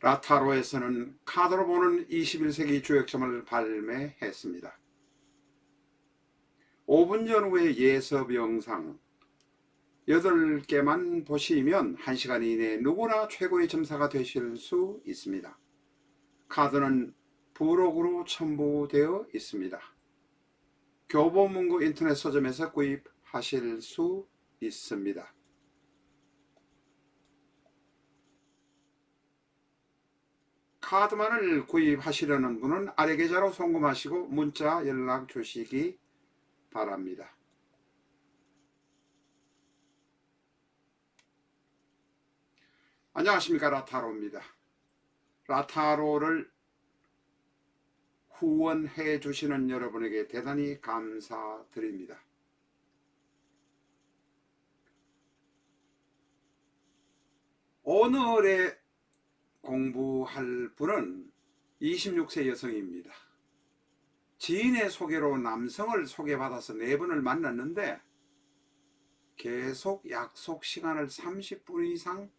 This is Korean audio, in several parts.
라타로에서는 카드로 보는 21세기 주역점을 발매했습니다. 5분 전후의 예습 영상 8개만 보시면 1시간 이내에 누구나 최고의 점사가 되실 수 있습니다. 카드는 부록으로 첨부되어 있습니다. 교보문고 인터넷 서점에서 구입하실 수 있습니다. 카드만을 구입하시려는 분은 아래 계좌로 송금하시고 문자 연락 주시기 바랍니다. 안녕하십니까 라타로입니다. 라타로를 후원해 주시는 여러분에게 대단히 감사드립니다. 오늘의 공부할 분은 26세 여성입니다. 지인의 소개로 남성을 소개받아서 네 번을 만났는데 계속 약속 시간을 30분 이상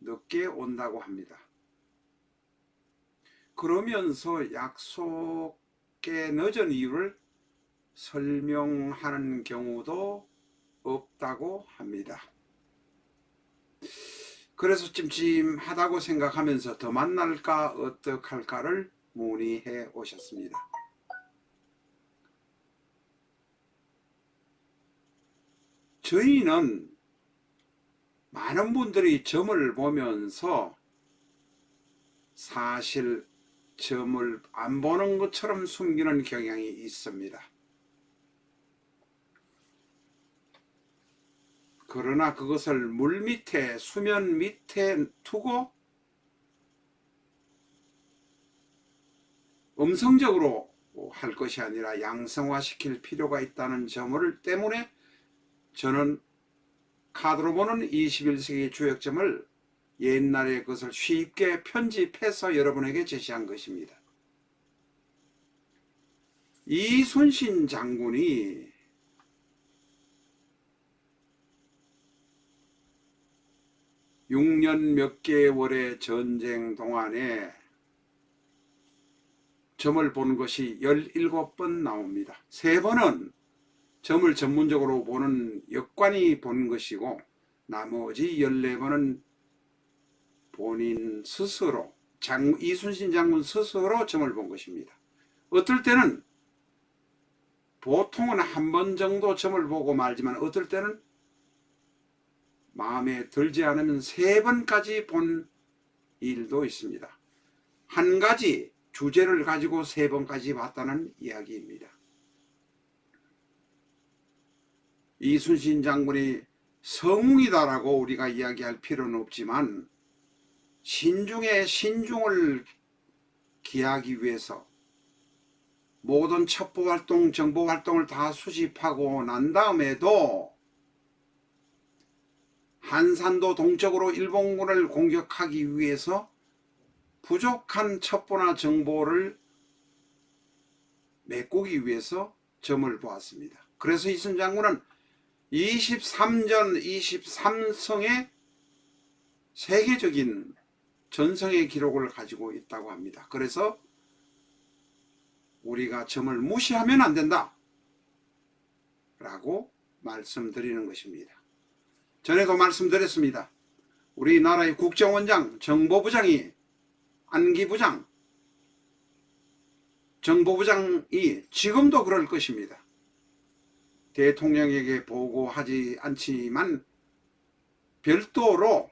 늦게 온다고 합니다. 그러면서 약속에 늦은 이유를 설명하는 경우도 없다고 합니다. 그래서 찜찜하다고 생각하면서 더 만날까 어떡할까를 문의해 오셨습니다. 저희는 많은 분들이 점을 보면서 사실 점을 안 보는 것처럼 숨기는 경향이 있습니다. 그러나 그것을 물 밑에 수면 밑에 두고 음성적으로 할 것이 아니라 양성화 시킬 필요가 있다는 점을 때문에 저는 카드로 보는 21세기 주역점을 옛날의 것을 쉽게 편집해서 여러분에게 제시한 것입니다. 이순신 장군이 육년몇 개월의 전쟁 동안에 점을 보는 것이 17번 나옵니다. 세 번은 점을 전문적으로 보는 역관이 본 것이고 나머지 14번은 본인 스스로 장, 이순신 장군 스스로 점을 본 것입니다. 어떨 때는 보통은 한 번 정도 점을 보고 말지만 어떨 때는 마음에 들지 않으면 세 번까지 본 일도 있습니다. 한 가지 주제를 가지고 세 번까지 봤다는 이야기입니다. 이순신 장군이 성웅이다라고 우리가 이야기할 필요는 없지만 신중에 신중을 기하기 위해서 모든 첩보 활동, 정보 활동을 다 수집하고 난 다음에도 한산도 동쪽으로 일본군을 공격하기 위해서 부족한 첩보나 정보를 메꾸기 위해서 점을 보았습니다. 그래서 이순 장군은 23전 23성의 세계적인 전성의 기록을 가지고 있다고 합니다. 그래서 우리가 점을 무시하면 안 된다. 라고 말씀드리는 것입니다. 전에도 말씀드렸습니다. 우리나라의 국정원장, 정보부장이 안기부장, 정보부장이 지금도 그럴 것입니다. 대통령에게 보고하지 않지만 별도로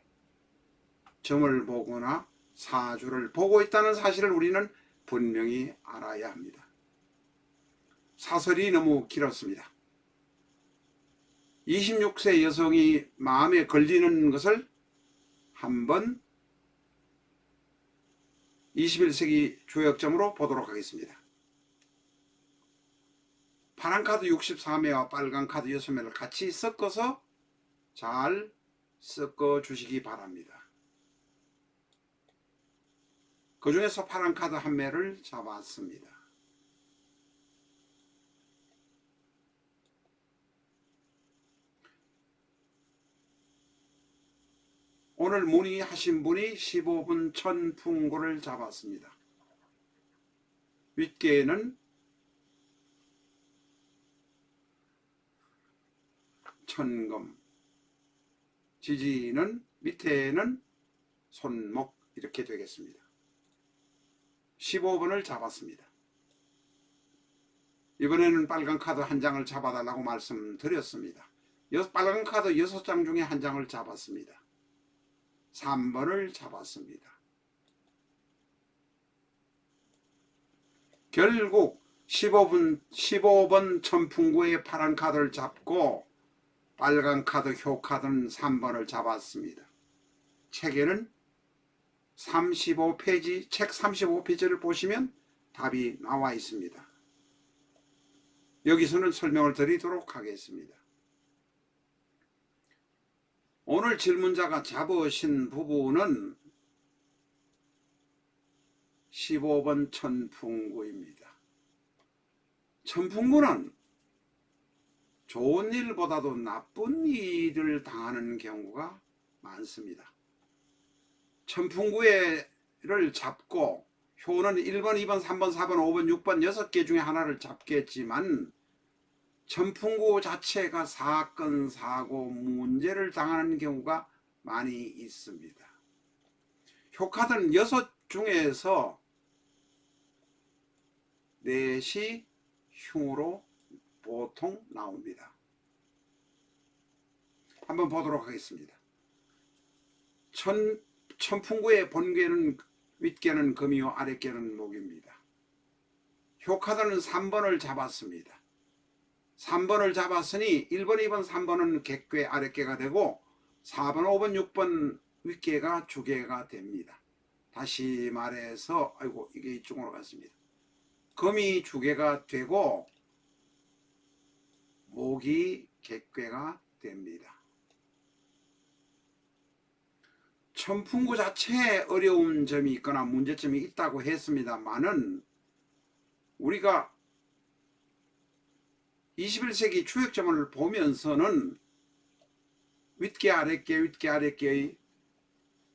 점을 보거나 사주를 보고 있다는 사실을 우리는 분명히 알아야 합니다. 사설이 너무 길었습니다. 26세 여성이 마음에 걸리는 것을 한번 21세기 조약점으로 보도록 하겠습니다. 파란 카드 64매와 빨간 카드 6매를 같이 섞어서 잘 섞어 주시기 바랍니다. 그 중에서 파란 카드 한 매를 잡았습니다. 오늘 문의하신 분이 15분 천풍구를 잡았습니다. 윗개는 천금, 지지는 밑에는 손목 이렇게 되겠습니다. 15번을 잡았습니다. 이번에는 빨간 카드 한 장을 잡아달라고 말씀드렸습니다. 여- 빨간 카드 6장 중에 한 장을 잡았습니다. 3번을 잡았습니다. 결국 15분, 15번 천풍구의 파란 카드를 잡고 빨간 카드 효카드는 3번을 잡았습니다. 책에는 35페이지, 책 35페이지를 보시면 답이 나와 있습니다. 여기서는 설명을 드리도록 하겠습니다. 오늘 질문자가 잡으신 부분은 15번 천풍구입니다. 천풍구는 좋은 일보다도 나쁜 일을 당하는 경우가 많습니다. 천풍구를 잡고 효는 1번, 2번, 3번, 4번, 5번, 6번 6개 중에 하나를 잡겠지만 천풍구 자체가 사건, 사고, 문제를 당하는 경우가 많이 있습니다. 효카들은 여섯 중에서 넷이 흉으로 보통 나옵니다. 한번 보도록 하겠습니다. 천, 천풍구의 본괴는 윗괴는 금이요 아랫괴는 목입니다. 효카들은 3번을 잡았습니다. 3번을 잡았으니 1번, 2번, 3번은 객괴 아랫괴가 되고 4번, 5번, 6번 윗괴가 주괴가 됩니다. 다시 말해서 아이고 이게 이쪽으로 갔습니다. 금이 주괴가 되고 목이 객괴가 됩니다. 천풍구 자체에 어려운 점이 있거나 문제점이 있다고 했습니다만은 우리가 21세기 추역점을 보면서는 윗개 아랫개 윗개 아랫개의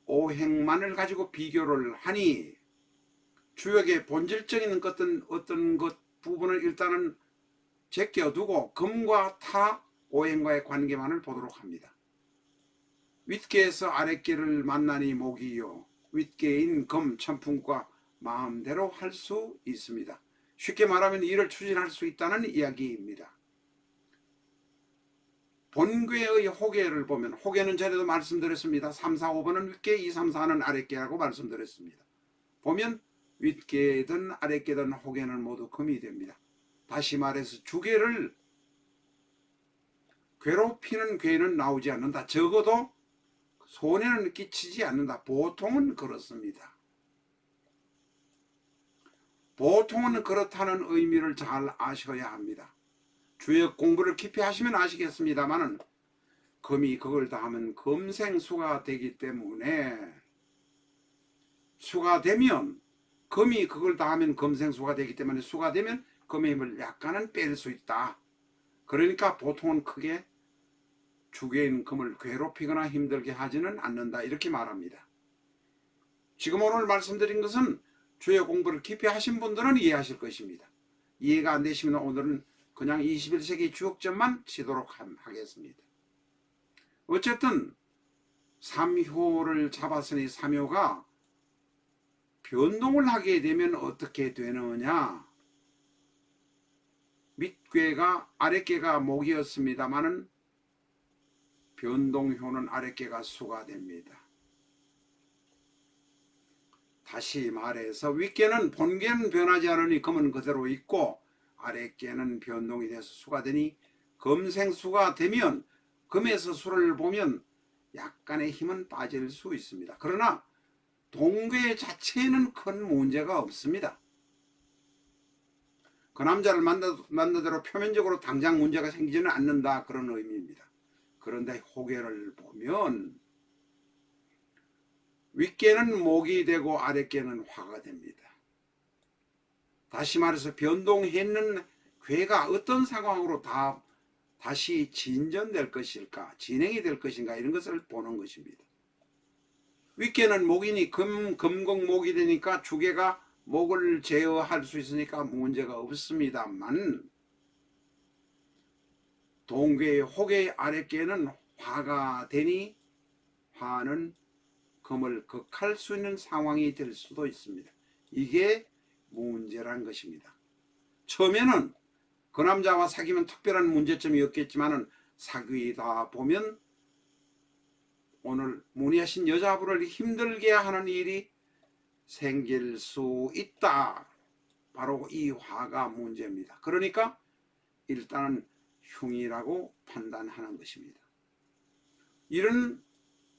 오행만을 가지고 비교를 하니 주역의 본질적인 어떤 어떤 것 부분을 일단은 제껴두고 금과 타 오행과의 관계만을 보도록 합니다. 윗개에서 아랫개를 만나니 목이요 윗개인 금 천풍과 마음대로 할 수 있습니다. 쉽게 말하면 이를 추진할 수 있다는 이야기입니다. 본괴의 호계를 보면 호계는 전에도 말씀드렸습니다. 3, 4, 5번은 윗계, 2, 3, 4는 아랫계라고 말씀드렸습니다. 보면 윗계든 아랫계든 호계는 모두 금이 됩니다. 다시 말해서 주계를 괴롭히는 괴는 나오지 않는다. 적어도 손해는 끼치지 않는다. 보통은 그렇습니다. 보통은 그렇다는 의미를 잘 아셔야 합니다. 주역 공부를 깊이 하시면 아시겠습니다만은 금이 그걸 다 하면 금생수가 되기 때문에 수가 되면 금이 그걸 다 하면 금생수가 되기 때문에 수가 되면 금의 힘을 약간은 뺄 수 있다. 그러니까 보통은 크게 주계인 금을 괴롭히거나 힘들게 하지는 않는다. 이렇게 말합니다. 지금 오늘 말씀드린 것은 주요 공부를 깊이 하신 분들은 이해하실 것입니다. 이해가 안 되시면 오늘은 그냥 21세기 주역점만 치도록 함- 하겠습니다. 어쨌든 삼효를 잡았으니 삼효가 변동을 하게 되면 어떻게 되느냐? 밑괴가 아랫괴가 목이었습니다마는 변동효는 아랫괴가 수가 됩니다. 다시 말해서 윗괴는 본괴는 변하지 않으니 금은 그대로 있고 아랫괴는 변동이 돼서 수가 되니 금생수가 되면 금에서 수를 보면 약간의 힘은 빠질 수 있습니다. 그러나 동괴 자체에는 큰 문제가 없습니다. 그 남자를 만나, 만나대로 표면적으로 당장 문제가 생기지는 않는다 그런 의미입니다. 그런데 호계를 보면 윗개는 목이 되고 아랫개는 화가 됩니다. 다시 말해서 변동했는 괴가 어떤 상황으로 다 다시 진전될 것일까, 진행이 될 것인가 이런 것을 보는 것입니다. 윗개는 목이니 금, 금곡목이 되니까 주개가 목을 제어할 수 있으니까 문제가 없습니다만 동괴의 혹의 아랫개는 화가 되니 화는 금을 극할 수 있는 상황이 될 수도 있습니다. 이게 문제란 것입니다. 처음에는 그 남자와 사귀면 특별한 문제점이 없겠지만은 사귀다 보면 오늘 문의하신 여자분을 힘들게 하는 일이 생길 수 있다. 바로 이 화가 문제입니다. 그러니까 일단은 흉이라고 판단하는 것입니다. 이런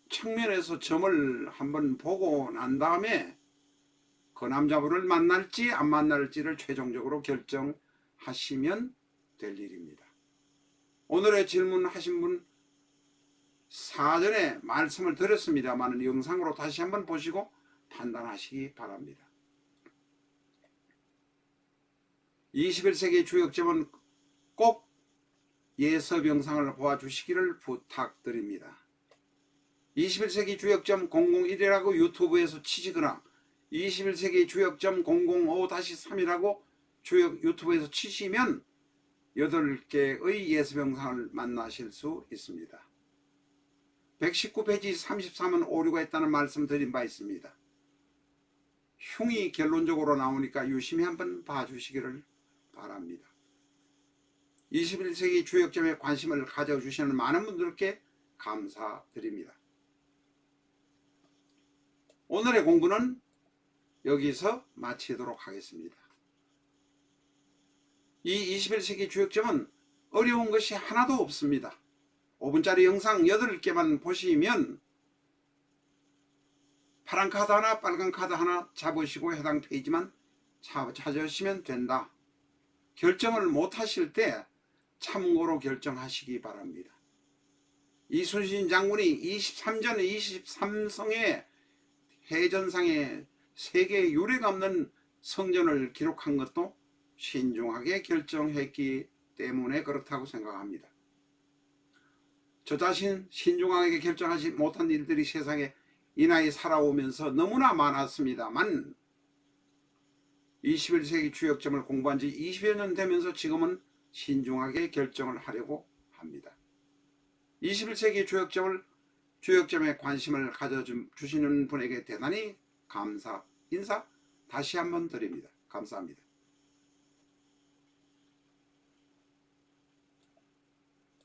측면에서 점을 한번 보고 난 다음에 그 남자분을 만날지 안 만날지를 최종적으로 결정하시면 될 일입니다. 오늘의 질문하신 분 사전에 말씀을 드렸습니다만 영상으로 다시 한번 보시고 판단하시기 바랍니다. 21세기 주역점은 꼭 예섭 영상을 보아주시기를 부탁드립니다. 21세기 주역점 001이라고 유튜브에서 치시거나 21세기 주역점 005-3이라고 주역 유튜브에서 치시면 8개의 예습 영상을 만나실 수 있습니다. 119페이지 33은 오류가 있다는 말씀 드린 바 있습니다. 흉이 결론적으로 나오니까 유심히 한번 봐주시기를 바랍니다. 21세기 주역점에 관심을 가져주시는 많은 분들께 감사드립니다. 오늘의 공부는 여기서 마치도록 하겠습니다. 이 21세기 주역점은 어려운 것이 하나도 없습니다. 5분짜리 영상 8개만 보시면 파란 카드 하나 빨간 카드 하나 잡으시고 해당 페이지만 찾으시면 된다. 결정을 못 하실 때 참고로 결정하시기 바랍니다. 이순신 장군이 23전 23성의 해전상에 세계 유례가 없는 성전을 기록한 것도 신중하게 결정했기 때문에 그렇다고 생각합니다. 저 자신 신중하게 결정하지 못한 일들이 세상에 이 나이 살아오면서 너무나 많았습니다만 21세기 주역점을 공부한 지 20여 년 되면서 지금은 신중하게 결정을 하려고 합니다. 21세기 주역점을 주역점에 관심을 가져주시는 분에게 대단히 감사 인사 다시 한번 드립니다. 감사합니다.